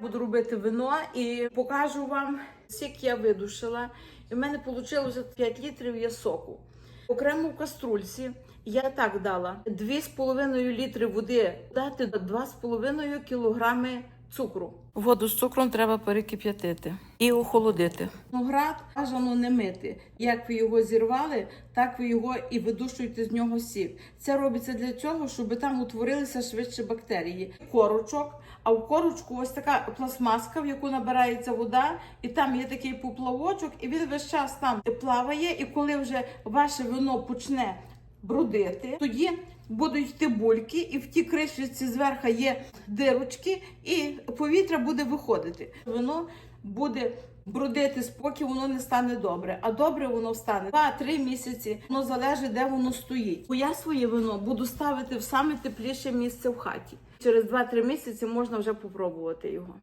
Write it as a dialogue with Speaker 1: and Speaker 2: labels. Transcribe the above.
Speaker 1: Буду робити вино і покажу вам, скільки я видушила. І в мене вийшло 5 літрів є соку. Окремо в каструльці я так дала 2,5 літри води, дати 2,5 кілограми цукру. Воду з цукром треба перекип'ятити і охолодити. Виноград бажано не мити. Як ви його зірвали, так ви його і видушуєте з нього сік. Це робиться для цього, щоб там утворилися швидше бактерії. Корочок, а в корочку ось така пластмаска, в яку набирається вода, і там є такий поплавочок, і він весь час там плаває. І коли вже ваше вино почне брудити, тоді будуть йти бульки, і в тій кришечці зверху є дирочки, і повітря буде виходити. Воно буде брудити, поки воно не стане добре. А добре воно стане 2-3 місяці. Воно залежить, де воно стоїть. Бо я своє вино буду ставити в саме тепліше місце в хаті. Через 2-3 місяці можна вже попробувати його.